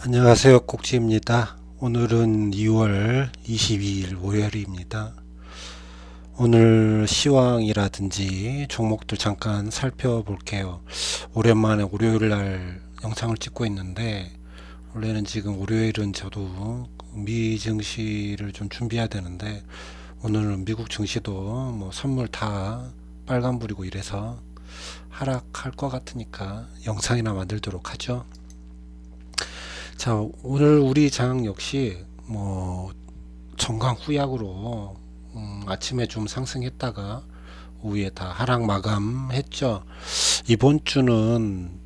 안녕하세요. 꼭지입니다. 오늘은 2월 22일 월요일입니다. 오늘 시황이라든지 종목들 잠깐 살펴볼게요. 오랜만에 월요일 날 영상을 찍고 있는데 원래는 지금 월요일은 저도 미 증시를 좀 준비해야 되는데 오늘은 미국 증시도 뭐 선물 다 빨간불이고 이래서 하락할 것 같으니까 영상이나 만들도록 하죠. 자, 오늘 우리 장 역시 뭐 정강 후약으로 음, 아침에 좀 상승했다가 오후에 다 하락 마감했죠. 이번 주는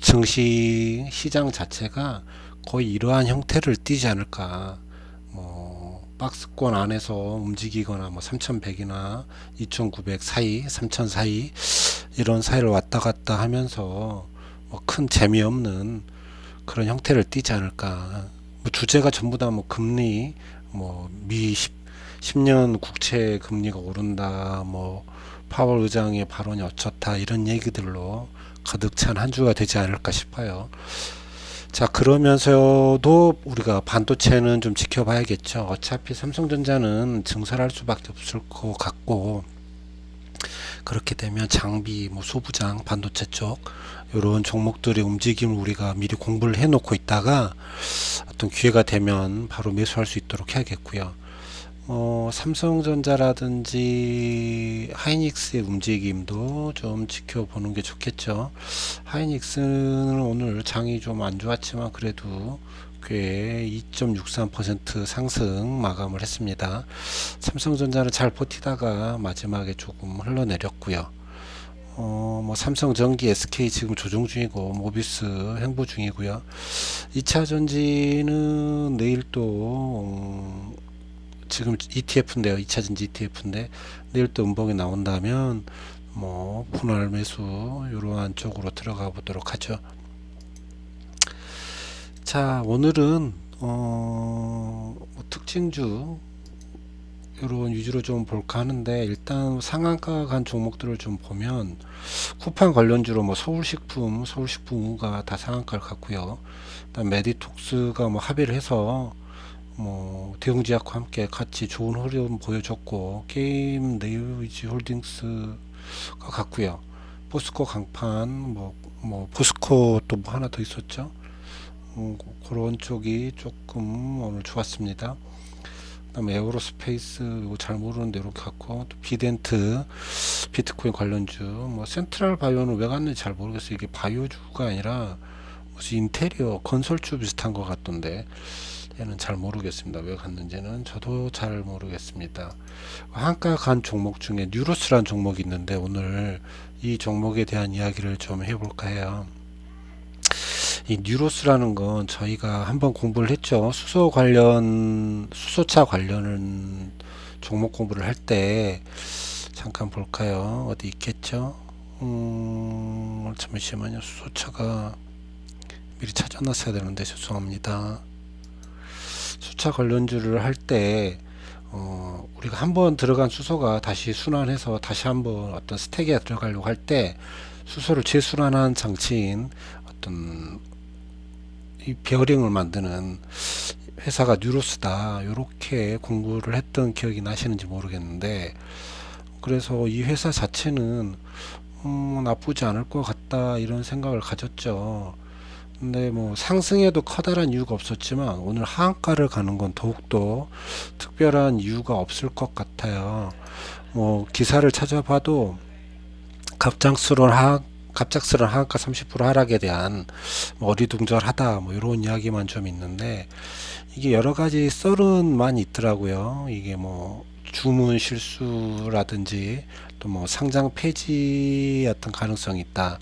증시 시장 자체가 거의 이러한 형태를 띠지 않을까. 뭐 박스권 안에서 움직이거나 뭐 3,100이나 2,900 사이, 3,000 사이 이런 사이를 왔다 갔다 하면서 뭐 큰 재미없는 그런 형태를 띠지 않을까. 뭐 주제가 전부 다 뭐 금리, 뭐미 10, 10 년 국채 금리가 오른다, 뭐 파월 의장의 발언이 어쩌다 이런 얘기들로 가득 찬 한 주가 되지 않을까 싶어요. 자, 그러면서도 우리가 반도체는 좀 지켜봐야겠죠. 어차피 삼성전자는 증설할 수밖에 없을 것 같고, 그렇게 되면 장비, 뭐 소부장, 반도체 쪽 이런 종목들의 움직임을 우리가 미리 공부를 해 놓고 있다가 어떤 기회가 되면 바로 매수할 수 있도록 해야겠고요. 어, 삼성전자라든지 하이닉스의 움직임도 좀 지켜보는 게 좋겠죠. 하이닉스는 오늘 장이 좀 안 좋았지만 그래도 꽤 2.63% 상승 마감을 했습니다. 삼성전자는 잘 버티다가 마지막에 조금 흘러내렸고요. 어, 뭐 삼성 전기, SK 지금 조정 중이고 모비스 행보 중이고요. 2차 전지는 내일 또 음, 지금 ETF인데요. 2차 전지 ETF인데 내일 또 음봉이 나온다면 뭐 분할 매수 이러한 쪽으로 들어가 보도록 하죠. 자, 오늘은 어, 뭐 특징주 이런 위주로 좀 볼까 하는데 일단 상한가 간 종목들을 좀 보면 쿠팡 관련주로 뭐 서울식품, 서울식품가 다 상한가를 갔고요. 그다음 메디톡스가 뭐 합의를 해서 뭐 대웅제약과 함께 같이 좋은 흐름 보여줬고 게임 네이지 홀딩스가 갔고요. 포스코 강판 뭐 뭐 포스코 또 뭐 하나 더 있었죠. 음, 그런 쪽이 조금 오늘 좋았습니다. 그다음에 에어로스페이스 이거 잘 모르는데 이렇게 갖고 또 비덴트 비트코인 관련주 뭐 센트럴 바이오는 왜 갔는지 잘 모르겠어요. 이게 바이오주가 아니라 무슨 인테리어 건설주 비슷한 것 같던데 얘는 잘 모르겠습니다. 왜 갔는지는 저도 잘 모르겠습니다. 한가 간 종목 중에 뉴로스란 종목이 있는데 오늘 이 종목에 대한 이야기를 좀 해볼까 해요. 이 뉴로스라는 건 저희가 한번 공부를 했죠. 수소 관련, 수소차 관련은 종목 공부를 할 때 잠깐 볼까요? 어디 있겠죠? 음, 잠시만요. 수소차가 미리 찾아놨어야 되는데 죄송합니다. 수차 관련주를 할 때, 어, 우리가 한번 들어간 수소가 다시 순환해서 다시 한번 어떤 스택에 들어가려고 할 때 수소를 재순환한 장치인 어떤 이 베어링을 만드는 회사가 뉴로스다 이렇게 공부를 했던 기억이 나시는지 모르겠는데 그래서 이 회사 자체는 음, 나쁘지 않을 것 같다 이런 생각을 가졌죠. 근데 뭐 상승에도 커다란 이유가 없었지만 오늘 하한가를 가는 건 더욱더 특별한 이유가 없을 것 같아요. 뭐 기사를 찾아봐도 갑작스러운 하한 갑작스러운 하한가 30% 하락에 대한 뭐 어리둥절하다 뭐 이런 이야기만 좀 있는데 이게 여러 가지 썰은만 있더라고요. 이게 뭐 주문 실수라든지 또 뭐 상장 폐지였던 가능성이 있다.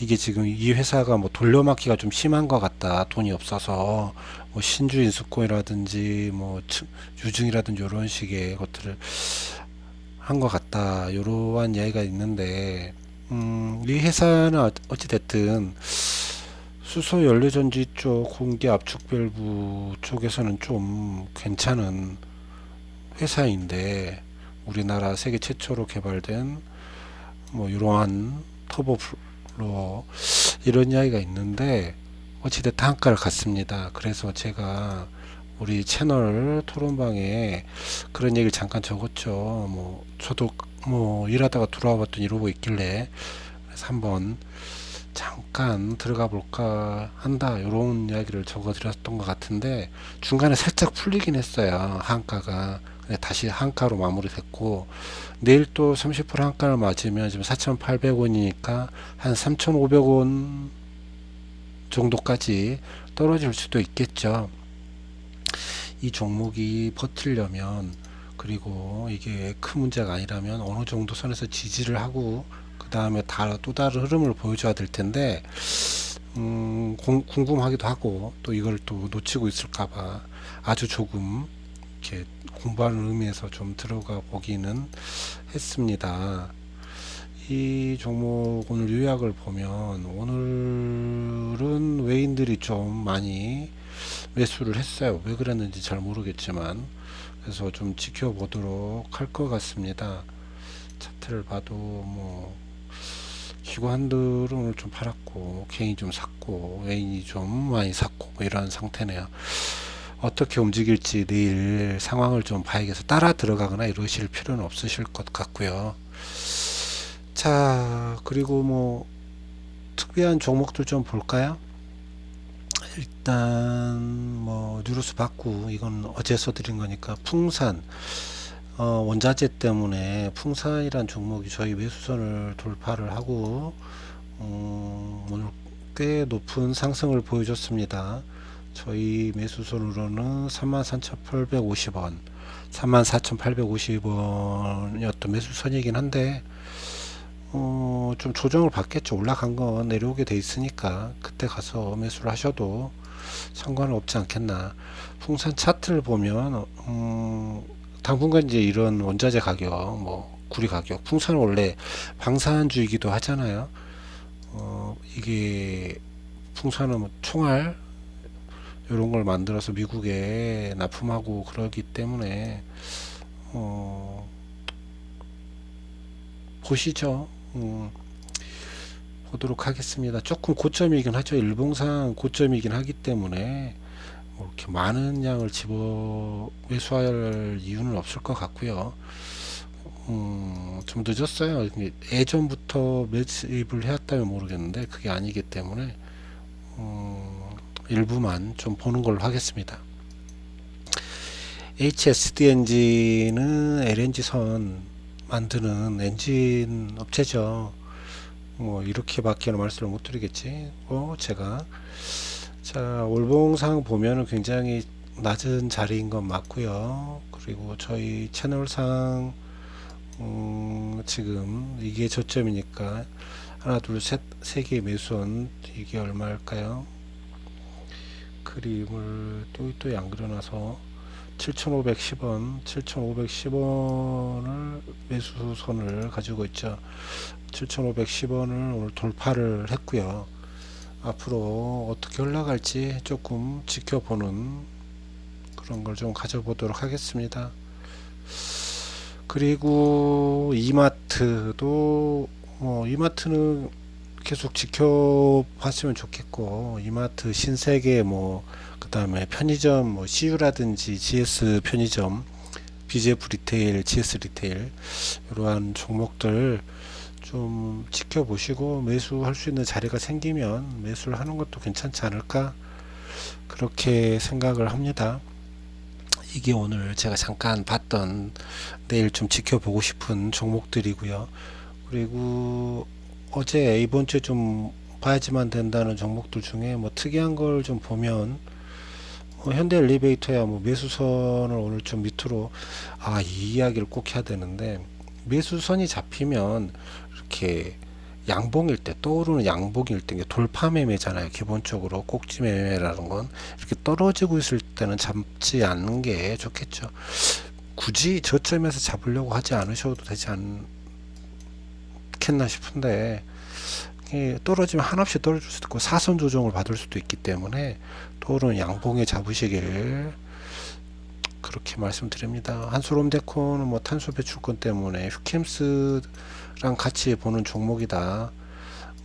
이게 지금 이 회사가 뭐 돌려막기가 좀 심한 것 같다. 돈이 없어서 뭐 신주 인수권이라든지 뭐 유증이라든지 이런 식의 것들을 한 것 같다. 이러한 이야기가 있는데 음, 이 회사는 어- 어찌됐든 수소 연료전지 쪽 공기 압축 밸브 쪽에서는 좀 괜찮은 회사인데 우리나라 세계 최초로 개발된 뭐 이러한 터보 플로 이런 이야기가 있는데 어찌됐든 한가를 갔습니다. 그래서 제가 우리 채널 토론방에 그런 얘기를 잠깐 적었죠. 뭐 저도 뭐 일하다가 들어와 봤더니 이러고 있길래 그래서 한번 잠깐 들어가 볼까 한다 이런 이야기를 적어 드렸던 것 같은데 중간에 살짝 풀리긴 했어요 한가가. 근데 다시 한가로 마무리됐고 내일 또 30% 한가를 맞으면 지금 4,800원이니까 한 3,500원 정도까지 떨어질 수도 있겠죠. 이 종목이 버틸려면 그리고 이게 큰 문제가 아니라면 어느 정도 선에서 지지를 하고 그 다음에 또 다른 흐름을 보여줘야 될 텐데 음, 공- 궁금하기도 하고 또 이걸 또 놓치고 있을까봐 아주 조금 이렇게 공부하는 의미에서 좀 들어가 보기는 했습니다. 이 종목 오늘 요약을 보면 오늘은 외인들이 좀 많이 매수를 했어요. 왜 그랬는지 잘 모르겠지만 그래서 좀 지켜보도록 할 것 같습니다. 차트를 봐도 뭐 기관들은 오늘 좀 팔았고 개인이 좀 샀고 외인이 좀 많이 샀고 뭐 이런 상태네요. 어떻게 움직일지 내일 상황을 좀 봐야겠어. 따라 들어가거나 이러실 필요는 없으실 것 같고요. 자 그리고 뭐 특별한 종목들 좀 볼까요? 일단 뭐 뉴로스 받고 이건 어제 써드린 거니까 풍산 어, 원자재 때문에 풍산이란 종목이 저희 매수선을 돌파를 하고 음, 오늘 꽤 높은 상승을 보여줬습니다. 저희 매수선으로는 33,850원, 34,850원이었던 매수선이긴 한데 어, 좀 조정을 받겠죠. 올라간 건 내려오게 돼 있으니까 그때 가서 매수를 하셔도 상관은 없지 않겠나. 풍산 차트를 보면 음, 당분간 이제 이런 원자재 가격, 뭐 구리 가격, 풍산은 원래 방산주이기도 하잖아요. 어, 이게 풍산은 뭐 총알 이런 걸 만들어서 미국에 납품하고 그러기 때문에 어, 보시죠. 음, 보도록 하겠습니다. 조금 고점이긴 하죠. 일봉상 고점이긴 하기 때문에 뭐 이렇게 많은 양을 집어 매수할 이유는 없을 것 같고요. 음, 좀 늦었어요. 예전부터 매집을 해왔다면 모르겠는데 그게 아니기 때문에 음, 일부만 좀 보는 걸로 하겠습니다. HSD 엔진은 LNG 선 만드는 엔진 업체죠. 뭐 이렇게밖에는 말씀을 못 드리겠지. 어, 제가 자 월봉상 보면은 굉장히 낮은 자리인 건 맞고요. 그리고 저희 채널상 음, 지금 이게 저점이니까 하나 둘셋세 개 매수원 이게 얼마일까요? 그림을 또또 안 그려놔서 7,510원, 7,510원을 매수선을 가지고 있죠. 7,510원을 오늘 돌파를 했고요. 앞으로 어떻게 올라갈지 조금 지켜보는 그런 걸 좀 가져보도록 하겠습니다. 그리고 이마트도 뭐 이마트는 계속 지켜봤으면 좋겠고 이마트 신세계 뭐 그다음에 편의점 뭐 CU라든지 GS 편의점 BJF 리테일, GS 리테일 이러한 종목들 좀 지켜보시고 매수할 수 있는 자리가 생기면 매수를 하는 것도 괜찮지 않을까 그렇게 생각을 합니다. 이게 오늘 제가 잠깐 봤던 내일 좀 지켜보고 싶은 종목들이고요. 그리고 어제 이번 주에 좀 봐야지만 된다는 종목들 중에 뭐 특이한 걸 좀 보면 뭐 현대 엘리베이터야 뭐 매수선을 오늘 좀 밑으로 아 이 이야기를 꼭 해야 되는데 매수선이 잡히면 이렇게 양봉일 때 떠오르는 양봉일 때 돌파 매매잖아요. 기본적으로 꼭지 매매라는 건 이렇게 떨어지고 있을 때는 잡지 않는 게 좋겠죠. 굳이 저점에서 잡으려고 하지 않으셔도 되지 않 겠나 싶은데 떨어지면 한없이 떨어질 수도 있고 사선 조정을 받을 수도 있기 때문에 떠오르는 양봉에 잡으시길 그렇게 말씀드립니다. 한솔홈데코는 뭐 탄소 배출권 때문에 휴캠스랑 같이 보는 종목이다.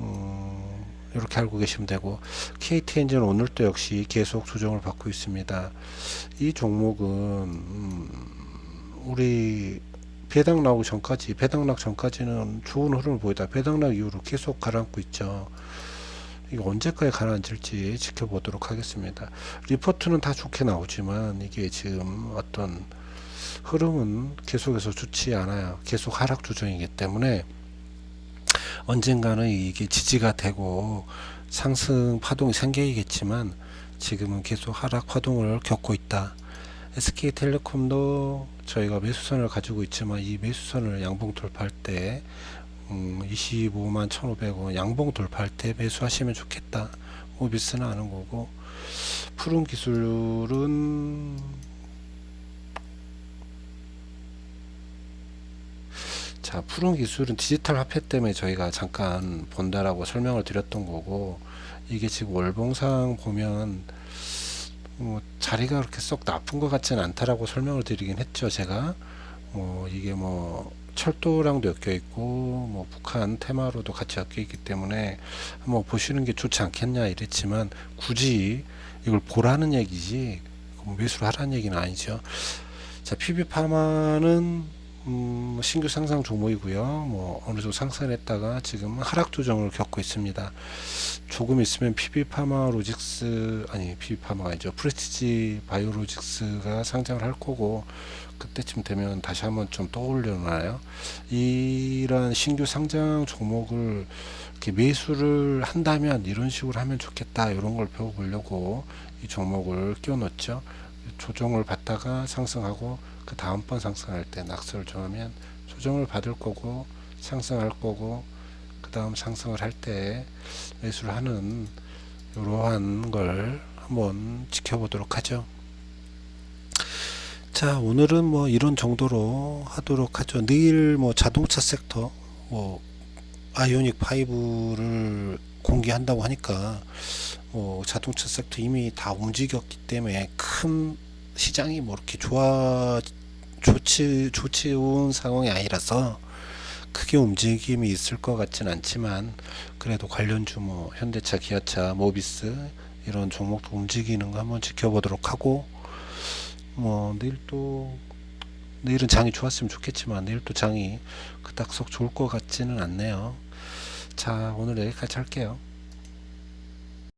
음, 이렇게 알고 계시면 되고 KT 엔진 오늘도 역시 계속 조정을 받고 있습니다. 이 종목은 음, 우리 배당 나오기 전까지 배당 나기 전까지는 좋은 흐름을 보이다 배당 나기 이후로 계속 가라앉고 있죠. 이게 언제까지 가라앉을지 지켜보도록 하겠습니다. 리포트는 다 좋게 나오지만 이게 지금 어떤 흐름은 계속해서 좋지 않아요. 계속 하락 조정이기 때문에 언젠가는 이게 지지가 되고 상승 파동이 생기겠지만 지금은 계속 하락 파동을 겪고 있다. SK텔레콤도 저희가 매수선을 가지고 있지만 이 매수선을 양봉 돌파할 때 음, 25만 1,500원 양봉 돌파할 때 매수하시면 좋겠다. 오비스는 아는 거고 푸른 기술은 자 푸른 기술은 디지털 화폐 때문에 저희가 잠깐 본다라고 설명을 드렸던 거고 이게 지금 월봉상 보면 뭐 자리가 그렇게 썩 나쁜 것 같지는 않다라고 설명을 드리긴 했죠 제가. 뭐 이게 뭐 철도랑도 엮여 있고 뭐 북한 테마로도 같이 엮여 있기 때문에 한번 보시는 게 좋지 않겠냐 이랬지만 굳이 이걸 보라는 얘기지 뭐 매수를 하라는 얘기는 아니죠. 자 PB파마는 음, 신규 상승 종목이고요 뭐 어느 정도 상승했다가 지금 하락 조정을 겪고 있습니다 조금 있으면 PB파마 로직스 아니 PB파마가 아니죠 프레스티지 바이오로직스가 상장을 할 거고 그때쯤 되면 다시 한번 좀 떠올려놔요. 이런 신규 상장 종목을 이렇게 매수를 한다면 이런 식으로 하면 좋겠다 이런 걸 배워보려고 이 종목을 끼워넣었죠. 조정을 받다가 상승하고 그 다음번 상승할 때 낙서를 정하면 조정을 받을 거고 상승할 거고 그 다음 상승을 할 때 매수를 하는 이러한 걸 한번 지켜보도록 하죠. 자 오늘은 뭐 이런 정도로 하도록 하죠. 내일 뭐 자동차 섹터 뭐 아이오닉 5를 공개한다고 하니까 뭐 자동차 섹터 이미 다 움직였기 때문에 큰 시장이 뭐 이렇게 좋아 좋지 좋지 좋은 상황이 아니라서 크게 움직임이 있을 것 같진 않지만 그래도 관련주 뭐 현대차, 기아차, 모비스 이런 종목도 움직이는 거 한번 지켜보도록 하고 뭐 내일 또 내일은 장이 좋았으면 좋겠지만 내일 또 장이 그닥 썩 좋을 것 같지는 않네요. 자 오늘 여기까지 할게요.